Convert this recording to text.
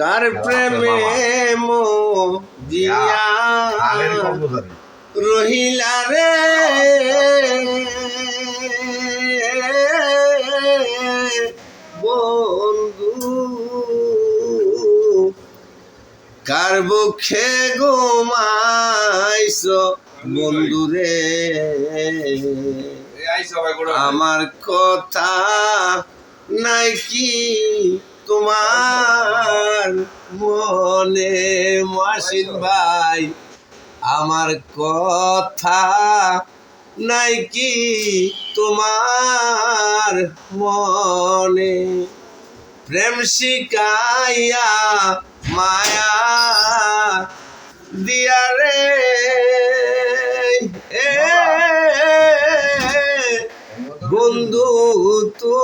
কার প্রেমে মো দিয়া রহিলা রে। বন্ধু কার বুকে ঘুমাইছ বন্ধু রে? আমার কথা নাই কি মনে মাসিন ভাই আমার কথা নাই কি তোমার মনে? প্রেম শিকাইয়া মায়া দিয়া রে। বন্ধু তো